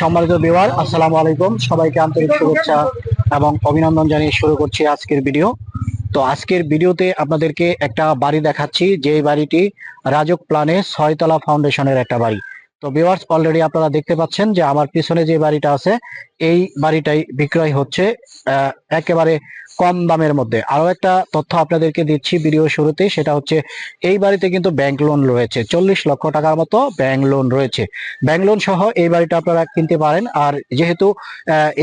সম্মানিত বিওয়ার আসসালামু আলাইকুম। সবাইকে আন্তরিক শুভেচ্ছা এবং অভিনন্দন জানিয়ে শুরু করছি আজকের ভিডিও তো আজকের ভিডিওতে আপনাদেরকে একটা বাড়ি দেখাচ্ছি। যে বাড়িটি রাজক প্লানে ছয়তলা ফাউন্ডেশনের একটা বাড়ি। তো বিওয়ার্স অলরেডি আপনারা দেখতে পাচ্ছেন যে আমার পিছনে যে বাড়িটা আছে, এই বাড়িটাই বিক্রয় হচ্ছে। একেবারে কম দামের মধ্যে। আরও একটা তথ্য আপনাদেরকে দিচ্ছি ভিডিও শুরুতে, সেটা হচ্ছে এই বাড়িতে কিন্তু ব্যাংক লোন রয়েছে। চল্লিশ লক্ষ টাকার মতো ব্যাংক লোন রয়েছে। ব্যাংক লোন সহ এই বাড়িটা আপনারা কিনতে পারেন। আর যেহেতু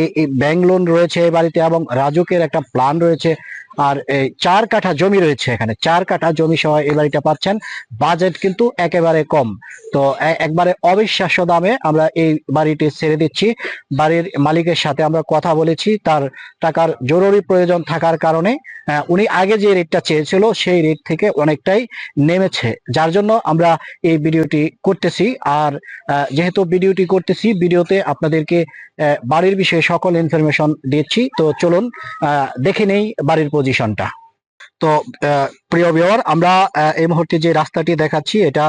এই ব্যাংক লোন রয়েছে এই বাড়িতে এবং রাজুকের একটা প্ল্যান রয়েছে আর এই চার কাঠা জমি রয়েছে এখানে। চার কাঠা জমি সহ এই বাড়িটা পাচ্ছেন। বাজেট কিন্তু একেবারে কম। তো একবারে অবিশ্বাস্য দামে আমরা এই বাড়িটি ছেড়ে দিচ্ছি। বাড়ির মালিকের সাথে আমরা কথা বলেছি। তার টাকার জরুরি প্রয়োজন থাকার কারণে উনি আগে যে রেটটা চেয়েছিল সেই রেট থেকে অনেকটাই নেমেছে। যার জন্য আমরা এই ভিডিওটি করতেছি। আর যেহেতু ভিডিওটি করতেছি, ভিডিওতে আপনাদেরকে বাড়ির বিষয়ে সকল ইনফরমেশন দিচ্ছি। তো চলুন দেখে নেই বাড়ির পজিশনটা তো প্রিয় ভিউয়ার আমরা এই মুহূর্তে যে রাস্তাটি দেখাচ্ছি, এটা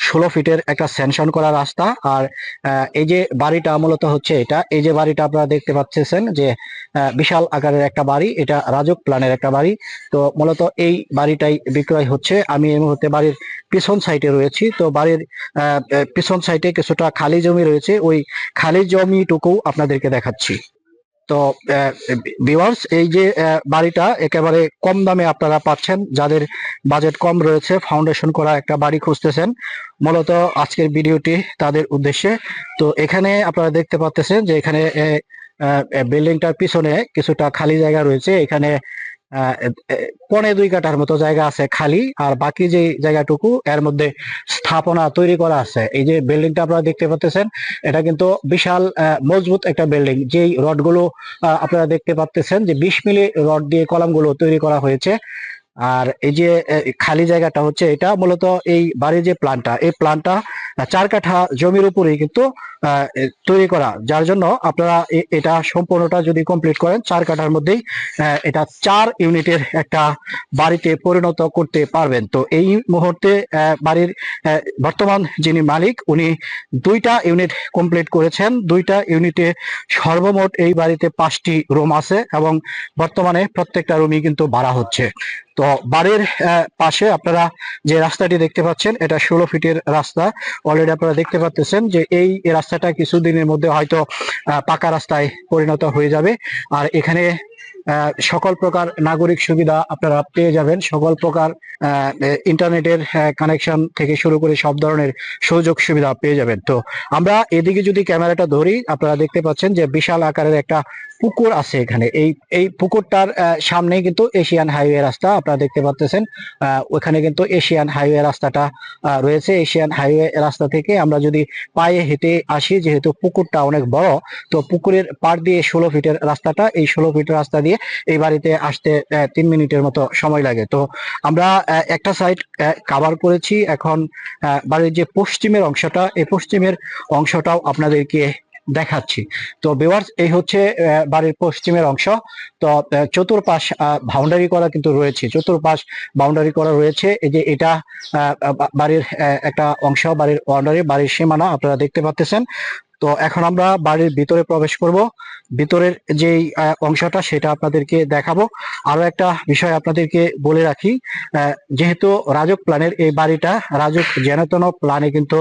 ষোলো ফিটের একটা স্যাংশন করা রাস্তা। আর এই যে বাড়িটা মূলত হচ্ছে এটা। এই যে বাড়িটা আপনারা দেখতে পাচ্ছেন যে বিশাল আকারের একটা বাড়ি। এটা রাজক প্ল্যানের একটা বাড়ি। তো, মূলত এই বাড়িটাই বিক্রয় হচ্ছে। আমি এই মুহূর্তে বাড়ির পিছন সাইডে রয়েছি। তো, বাড়ির পিছন সাইডে কিছুটা খালি জমি রয়েছে। ওই খালি জমিটুকু আপনাদেরকে দেখাচ্ছি। তো ভিউয়ার্স এই যে বাড়িটা একেবারে কম দামে আপনারা পাচ্ছেন। যাদের বাজেট কম রয়েছে ফাউন্ডেশন করা একটা বাড়ি খুঁজতেছেন, মূলত আজকের ভিডিওটি তাদের উদ্দেশ্যে। তো, এখানে আপনারা দেখতে পাচ্ছেন যে এখানে বিল্ডিংটার পিছনে কিছুটা খালি জায়গা রয়েছে। এখানে পৌনে দুই কাঠার মতো জায়গা আছে খালি। আর বাকি যে জায়গাটুকু, এর মধ্যে স্থাপনা তৈরি করা আছে। এই যে বিল্ডিংটা আপনারা দেখতে পাচ্ছেন এটা কিন্তু বিশাল মজবুত একটা বিল্ডিং। যেই রডগুলো আপনারা দেখতে পাচ্ছেন যে বিশ মিলি রড দিয়ে কলামগুলো তৈরি করা হয়েছে। আর এই যে খালি জায়গাটা হচ্ছে এটা মূলত এই বাড়ির যে প্ল্যানটা এই প্ল্যানটা চার কাঠা জমির উপরেই কিন্তু তৈরি করা। যার জন্য আপনারা এটা সম্পূর্ণটা যদি কমপ্লিট করেন, চার কাঠার মধ্যেই এটা চার ইউনিটের একটা বাড়িতে পরিণত করতে পারবেন। তো এই মুহূর্তে বাড়ির বর্তমান যিনি মালিক, উনি দুইটা ইউনিট কমপ্লিট করেছেন। দুইটা ইউনিটে সর্বমোট এই বাড়িতে পাঁচটি রুম আছে এবং বর্তমানে প্রত্যেকটা রুমই কিন্তু ভাড়া হচ্ছে। তো বাড়ির পাশে আপনারা যে রাস্তাটি দেখতে পাচ্ছেন, এটা ষোলো ফিটের রাস্তা। অলরেডি আপনারা দেখতে পাচ্ছেন যে এই রাস্তাটা কিছুদিনের মধ্যে হয়তো পাকা রাস্তায় পরিণত হয়ে যাবে। আর এখানে সকল প্রকার নাগরিক সুবিধা আপনারা পেয়ে যাবেন। সকল প্রকার ইন্টারনেটের কানেকশন থেকে শুরু করে সব ধরনের সুযোগ সুবিধা পেয়ে যাবেন। তো আমরা এদিকে যদি ক্যামেরাটা ধরি, আপনারা দেখতে পাচ্ছেন যে বিশাল আকারের একটা পুকুর আছে এখানে। এই এই পুকুরটার আহ, সামনেই কিন্তু এশিয়ান হাইওয়ে রাস্তা আপনারা দেখতে পাচ্ছেন ওখানে কিন্তু এশিয়ান হাইওয়ে রাস্তাটা রয়েছে। এশিয়ান হাইওয়ে রাস্তা থেকে আমরা যদি পায়ে হেঁটে আসি যেহেতু পুকুরটা অনেক বড় তো পুকুরের পার দিয়ে ষোলো ফিটের রাস্তাটা এই ষোলো ফিটের রাস্তা দিয়ে এই বাড়িতে আসতে তিন মিনিটের মতো সময় লাগে। তো আমরা একটা সাইড কাভার করেছি। এখন বাড়ির যে পশ্চিমের অংশটা এই পশ্চিমের অংশটাও আপনাদেরকে দেখাচ্ছি। তো বেওয়ার্স এই হচ্ছে বাড়ির পশ্চিমের অংশ। তো চতুর্পাশ বাউন্ডারি করা কিন্তু রয়েছে। চতুর্পাশ বাউন্ডারি করা রয়েছে। এই যে এটা বাড়ির একটা অংশ, বাড়ির বাউন্ডারি বাড়ির সীমানা, আপনারা দেখতে পাচ্ছেন তো এখন আমরা বাড়ির ভিতরে প্রবেশ করব। ভিতরের যেই অংশটা সেটা আপনাদেরকে দেখাবো। আরও একটা বিষয় আপনাদেরকে বলে রাখি যেহেতু রাজক প্ল্যানের এই বাড়িটা, রাজক জেনতন প্ল্যানে কিন্তু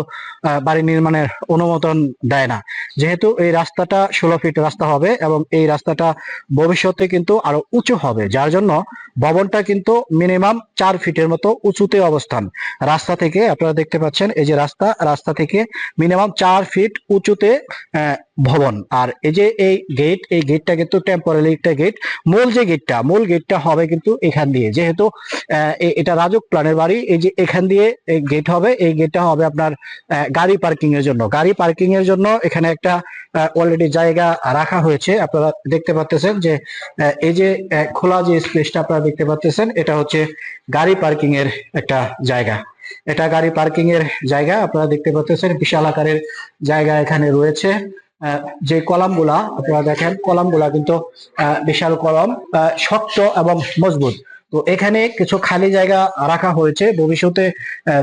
বাড়ি নির্মাণের অনুমোদন দেয় না। যেহেতু এই রাস্তাটা ষোলো ফিট রাস্তা হবে এবং এই রাস্তাটা ভবিষ্যতে কিন্তু আরও উঁচু হবে, যার জন্য ভবনটা কিন্তু মিনিমাম চার ফিটের মতো উঁচুতে অবস্থান। রাস্তা থেকে আপনারা দেখতে পাচ্ছেন, এই যে রাস্তা রাস্তা থেকে মিনিমাম চার ফিট উঁচুতে ভবন। আর এই যে এই গেট এই গেটটা কিন্তু টেম্পোরারি একটা গেট মূল যে গেটটা মূল গেটটা হবে কিন্তু এখান দিয়ে। যেহেতু এটা রাজক প্ল্যানের বাড়ি, এই যে এখান দিয়ে গেট হবে, এই গেটটা হবে আপনার গাড়ি পার্কিং এর জন্য। গাড়ি পার্কিং এর জন্য এখানে একটা অলরেডি জায়গা রাখা হয়েছে। আপনারা দেখতে পাচ্ছেন যে এই যে খোলা যে স্পেসটা আপনারা দেখতে পাচ্ছেন এটা হচ্ছে গাড়ি পার্কিং এর একটা জায়গা। এটা গাড়ি পার্কিং এর জায়গা, আপনারা দেখতে পাচ্ছেন বিশাল আকারের জায়গা এখানে রয়েছে। যে কলামগুলা, আপনারা দেখেন, কলামগুলা কিন্তু বিশাল কলম শক্ত এবং মজবুত। তো এখানে কিছু খালি জায়গা রাখা হয়েছে। ভবিষ্যতে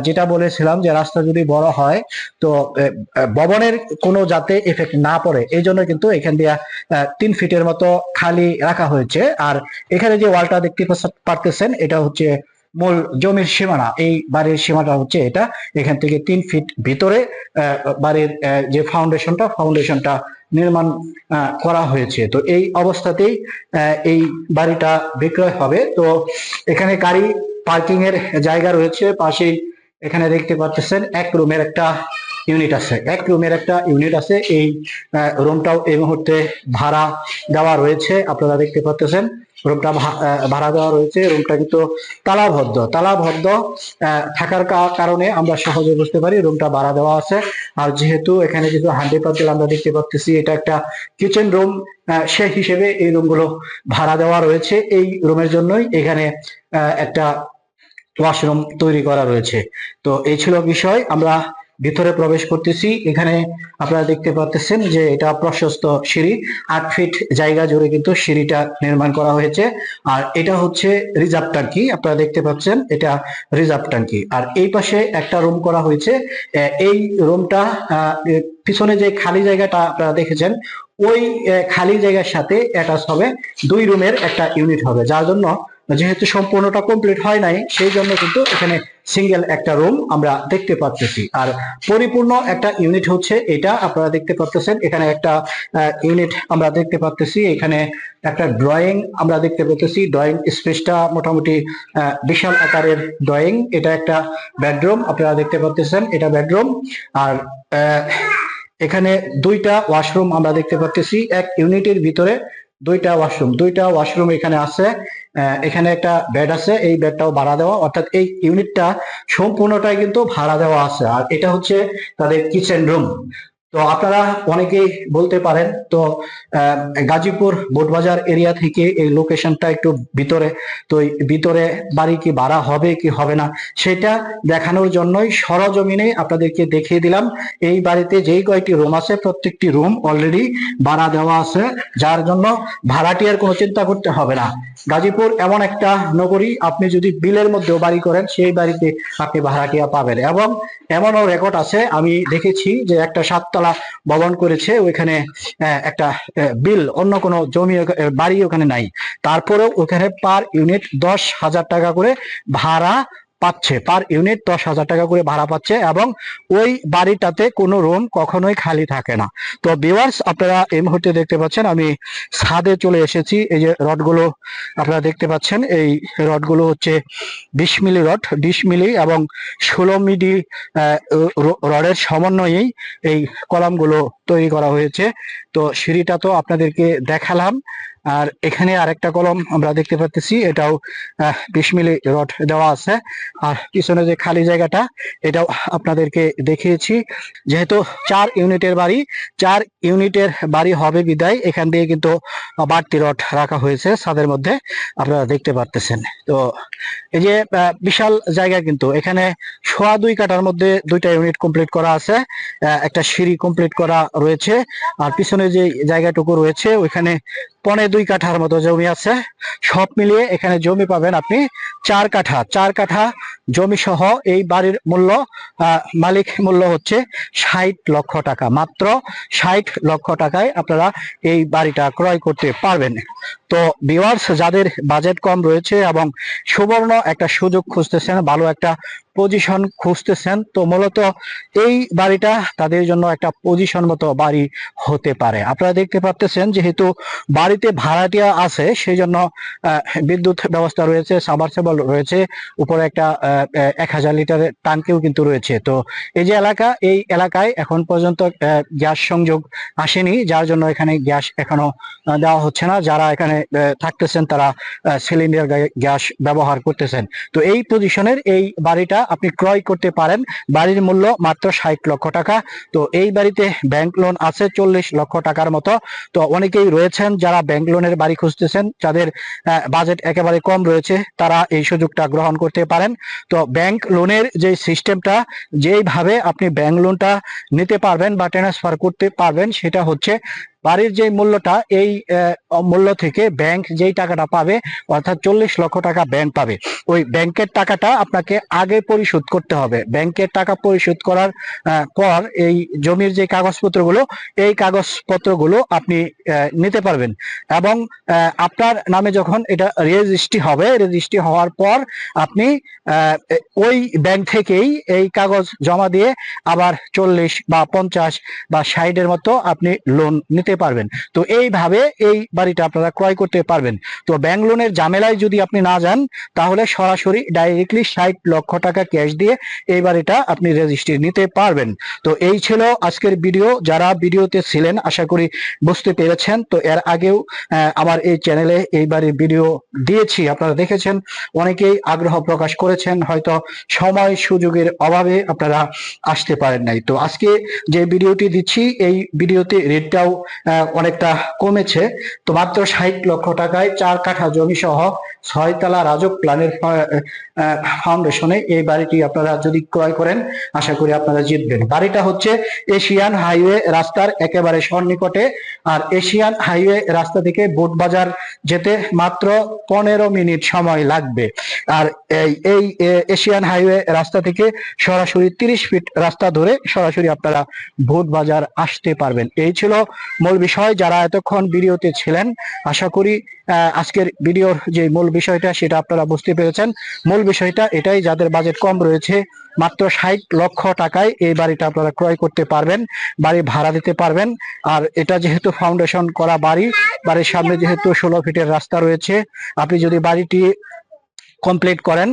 যেটা বলেছিলাম যে রাস্তা যদি বড় হয়, তো ভবনের কোনো যাতে এফেক্ট না পড়ে, এই জন্য কিন্তু এখান দিয়ে তিন ফিটের মতো খালি রাখা হয়েছে। আর এখানে যে ওয়ালটা দেখতে পারতেছেন, এটা হচ্ছে মূল জমির সীমানা, এই বাড়ির সীমাটা হচ্ছে এটা। এখান থেকে তিন ফিট ভিতরে বাড়ির যে ফাউন্ডেশনটা ফাউন্ডেশনটা নির্মাণ করা হয়েছে। তো এই অবস্থাতেই এই বাড়িটা বিক্রয় হবে। তো এখানে গাড়ি পার্কিং এর জায়গা রয়েছে। পাশেই এখানে দেখতে পাচ্ছেন এক রুমের একটা ইউনিট আছে। এক রুমের একটা ইউনিট আছে, এই রুমটাও এই মুহূর্তে ভাড়া দেওয়া রয়েছে, আপনারা দেখতে পাচ্ছেন। রুমটা ভাড়া দেওয়া রয়েছে রুমটা কিন্তু তালাবদ্ধ। তালাবদ্ধ থাকার কারণে আমরা সহজে বুঝতে পারি রুমটা ভাড়া দেওয়া আছে। আর যেহেতু এখানে কিছু হান্ডি পাতিল আমরা দেখতে পাচ্ছি এটা একটা কিচেন রুম সে হিসেবে এই রুমগুলো ভাড়া দেওয়া রয়েছে। এই রুমের জন্যই এখানে একটা ওয়াশরুম তৈরি করা রয়েছে। তো এই ছিল বিষয়। আমরা ভিতরে প্রবেশ করতেছি। এখানে আপনারা দেখতে পাচ্ছেন যে এটা প্রশস্ত সিঁড়ি। আট ফিট জায়গা জুড়ে কিন্তু সিঁড়িটা নির্মাণ করা হয়েছে। আর এটা হচ্ছে রিজার্ভ ট্যাঙ্কি, আপনারা দেখতে পাচ্ছেন এটা রিজার্ভ ট্যাঙ্কি। আর এই পাশে একটা রুম করা হয়েছে। এই রুমটা পিছনে যে খালি জায়গাটা আপনারা দেখেছেন, ওই খালি জায়গার সাথে অ্যাটাচ হবে। দুই রুমের একটা ইউনিট হবে, যার জন্য যেহেতু সম্পূর্ণটা কমপ্লিট হয় নাই, সেই জন্য কিন্তু এখানে সিঙ্গেল একটা রুম আমরা দেখতে পাচ্ছি। আর পরিপূর্ণ একটা ইউনিট হচ্ছে এটা, আপনারা দেখতে পাচ্ছেন, এখানে একটা ইউনিট আমরা দেখতে পাচ্ছি, এখানে একটা ড্রয়িং আমরা দেখতে পাচ্ছি ড্রয়িং স্পেসটা মোটামুটি বিশাল আকারের ড্রয়িং এটা একটা বেডরুম আপনারা দেখতে পাচ্ছেন, এটা বেডরুম আর এখানে দুইটা ওয়াশরুম আমরা দেখতে পাচ্ছি, এক ইউনিটের ভিতরে দুইটা ওয়াশরুম দুইটা ওয়াশরুম এখানে আছে এখানে একটা বেড আছে, এই বেডটাও ভাড়া দেওয়া, অর্থাৎ এই ইউনিটটা সম্পূর্ণটাই কিন্তু ভাড়া দেওয়া আছে। আর এটা হচ্ছে তাদের কিচেন রুম তো আপনারা অনেকেই বলতে পারেন, তো গাজীপুর বোটবাজার এরিয়া থেকে এই লোকেশনটা একটু ভিতরে, তো ভিতরে বাড়ি কি ভাড়া হবে কি হবে না, সেটা দেখানোর জন্যই সরজমিনে আপনাদেরকে দেখিয়ে দিলাম। এই বাড়িতে যেই কয়টি রুম আছে, প্রত্যেকটি রুম অলরেডি ভাড়া দেওয়া আছে, যার জন্য ভাড়াটিয়ার কোনো চিন্তা করতে হবে না। গাজীপুর এমন একটা নগরী, আপনি যদি বিলের মধ্যেও বাড়ি করেন, সেই বাড়িতে আপনি ভাড়াটিয়া পাবেন। এবং এমনও রেকর্ড আছে, আমি দেখেছি যে একটা সাততলা ভবন করেছে, ওইখানে একটা বিল, অন্য কোনো জমি বাড়ি ওখানে নাই। তারপরেও ওখানে পার ইউনিট দশ হাজার টাকা করে ভাড়া পাচ্ছে। পার ইউনিট দশ হাজার টাকা করে ভাড়া পাচ্ছে এবং ওই বাড়িটাতে কোনো রুম কখনোই খালি থাকে না। তো ভিউয়ার্স আপনারা এই মুহূর্তে দেখতে পাচ্ছেন, আমি ছাদে চলে এসেছি। এই যে রডগুলো আপনারা দেখতে পাচ্ছেন, এই রডগুলো হচ্ছে বিশ মিলি রড, বিশ মিলি এবং ষোলো মিলি রডের সমন্বয়েই এই কলামগুলো তৈরি করা হয়েছে। তো সিঁড়িটা তো আপনাদেরকে দেখালাম। আর এখানে আরেকটা কলম আমরা দেখতে পাচ্ছি এটাও বিশ মিলি রড দেওয়া আছে। আর পিছনে যে খালি জায়গাটা, এটাও আপনাদেরকে দেখিয়েছি। যেহেতু চার ইউনিটের বাড়ি, চার ইউনিটের বাড়ি হবে বিদায়। এখান দিয়ে কিন্তু বাড়তি রড রাখা হয়েছে ছাদের মধ্যে, আপনারা দেখতে পারতেছেন। তো এই যে বিশাল জায়গা কিন্তু, এখানে সোয়া দুই কাটার মধ্যে দুইটা ইউনিট কমপ্লিট করা আছে একটা সিঁড়ি কমপ্লিট করা রয়েছে। আর পিছনে যে জায়গাটুকু রয়েছে, ওইখানে পনে দুই কাঠার মতো জমি আছে। সব মিলিয়ে এখানে জমি পাবেন আপনি চার কাঠা। চার কাঠা জমি সহ এই বাড়ির মূল্য মালিক মূল্য হচ্ছে ষাট লক্ষ টাকা। মাত্র ষাট লক্ষ টাকায় আপনারা এই বাড়িটা ক্রয় করতে পারবেন। তো ভিউয়ার্স যাদের বাজেট কম রয়েছে এবং সুবর্ণ একটা সুযোগ খুঁজতেছেন, ভালো একটা পজিশন খুঁজতেছেন, তো মূলত এই বাড়িটা তাদের জন্য একটা পজিশন মতো বাড়ি হতে পারে। আপনারা দেখতে পাচ্ছেন যেহেতু বাড়িতে ভাড়াটিয়া আছে সেই জন্য বিদ্যুৎ ব্যবস্থা রয়েছে সাবারসেবল রয়েছে, উপরে একটা এক হাজার লিটারের টাঙ্কিও কিন্তু রয়েছে। তো এই যে এলাকা, এই এলাকায় এখন পর্যন্ত গ্যাস সংযোগ আসেনি, যার জন্য এখানে গ্যাস এখনও দেওয়া হচ্ছে না। যারা এখানে থাকতেছেন তারা সিলিন্ডার গ্যাস ব্যবহার করতেছেন। তো এই পজিশনের এই বাড়িটা আপনি ক্রয় করতে পারেন। বাড়ির মূল্য মাত্র ষাট লক্ষ টাকা। তো এই বাড়িতে ব্যাংক লোন আছে চল্লিশ লক্ষ টাকার মতো। তো অনেকেই রয়েছেন যারা ব্যাংক লোনের বাড়ি খুঁজতেছেন, যাদের বাজেট একেবারে কম রয়েছে, তারা এই সুযোগটা গ্রহণ করতে পারেন। তো ব্যাংক লোনের যে সিস্টেমটা যেইভাবে আপনি ব্যাংক লোনটা নিতে পারবেন বা ট্রান্সফার করতে পারবেন, সেটা হচ্ছে বাড়ির যে মূল্যটা, এই মূল্য থেকে ব্যাংক যেই টাকাটা পাবে, অর্থাৎ চল্লিশ লক্ষ টাকা ব্যাংক পাবে, ওই ব্যাংকের টাকাটা আপনাকে আগে পরিশোধ করতে হবে। ব্যাংকের টাকা পরিশোধ করার পর এই জমির যে কাগজপত্রগুলো, এই কাগজপত্রগুলো আপনি নিতে পারবেন। এবং আপনার নামে যখন এটা রেজিস্ট্রি হবে রেজিস্ট্রি হওয়ার পর আপনি ওই ব্যাংক থেকেই এই কাগজ জমা দিয়ে আবার চল্লিশ বা পঞ্চাশ বা ষাটের মতো আপনি লোন নিতে পারবেন। তো এইভাবে এই বাড়িটা আপনারা ক্রয় করতে পারবেন। তো ব্যাংক লোনের ঝামেলায় যদি আপনি না যান, তাহলে সরাসরি ডাইরেক্টলি ষাট লক্ষ টাকা ক্যাশ দিয়ে এই বাড়িটা আপনি রেজিস্ট্রি নিতে পারবেন। তো এই ছিল আজকের ভিডিও যারা ভিডিওতে ছিলেন, আশা করি বুঝতে পেরেছেন। তো এর আগেও আমার এই চ্যানেলে এই বাড়ির ভিডিও দিয়েছি। আপনারা দেখেছেন, অনেকেই আগ্রহ প্রকাশ করেছেন। হয়তো সময় সুযোগের অভাবে আপনারা আসতে পারেন নাই। তো আজকে যে ভিডিওটি দিচ্ছি, এই ভিডিওতে রেটটাও অনেকটা কমেছে। তো মাত্র ষাট লক্ষ টাকায় চার কাঠা জমি সহ ছয়তলা রাজক প্ল্যানের ফাউন্ডেশনে এই বাড়িটি আপনারা যদি ক্রয় করেন, আশা করি আপনারা জিতবেন। বাড়িটা হচ্ছে এশিয়ান হাইওয়ে রাস্তার একেবারে সন্নিকটে। আর এশিয়ান হাইওয়ে রাস্তা থেকে বোটবাজার যেতে মাত্র পনেরো মিনিট সময় লাগবে। আর এই এই এশিয়ান হাইওয়ে রাস্তা থেকে সরাসরি তিরিশ ফিট রাস্তা ধরে সরাসরি আপনারা ভোট বাজার আসতে পারবেন। এই ছিল মূল বিষয় যারা এতক্ষণ ভিডিওতে ছিলেন, আশা করি আজকের ভিডিওর যে মূল বিষয়টা সেটা আপনারা বুঝতে পেরেছেন। মূল বিষয়টা এটাই, যাদের বাজেট কম রয়েছে, মাত্র ষাট লক্ষ টাকায় এই বাড়িটা আপনারা ক্রয় করতে পারবেন, বাড়ি ভাড়া দিতে পারবেন। আর এটা যেহেতু ফাউন্ডেশন করা বাড়ি, বাড়ির সামনে যেহেতু ষোলো ফিটের রাস্তা রয়েছে, আপনি যদি বাড়িটি কমপ্লিট করেন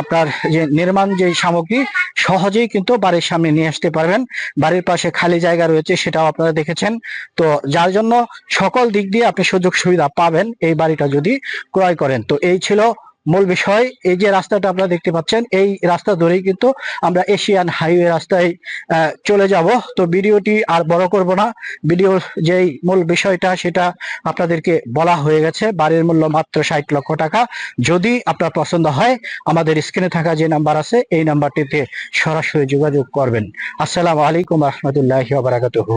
আপনার যে নির্মাণ যে সামগ্রী, সহজেই কিন্তু বাড়ির সামনে নিয়ে আসতে পারবেন। বাড়ির পাশে খালি জায়গা রয়েছে, সেটাও আপনারা দেখেছেন। তো যার জন্য সকল দিক দিয়ে আপনি সুযোগ সুবিধা পাবেন এই বাড়িটা যদি ক্রয় করেন। তো এই ছিল মূল বিষয়, এই যে রাস্তাটা আপনারা দেখতে পাচ্ছেন, এই রাস্তা ধরেই কিন্তু আমরা এশিয়ান হাইওয়ে রাস্তায় চলে যাব। তো ভিডিওটি আর বড় করব না। ভিডিওর যেই মূল বিষয়টা, সেটা আপনাদেরকে বলা হয়ে গেছে। বাড়ির মূল্য মাত্র ষাট লক্ষ টাকা। যদি আপনার পছন্দ হয়, আমাদের স্ক্রিনে থাকা যে নাম্বার আছে, এই নাম্বারটিতে সরাসরি যোগাযোগ করবেন। আসসালামু আলাইকুম রহমতুল্লাহ বারাকাতুহু।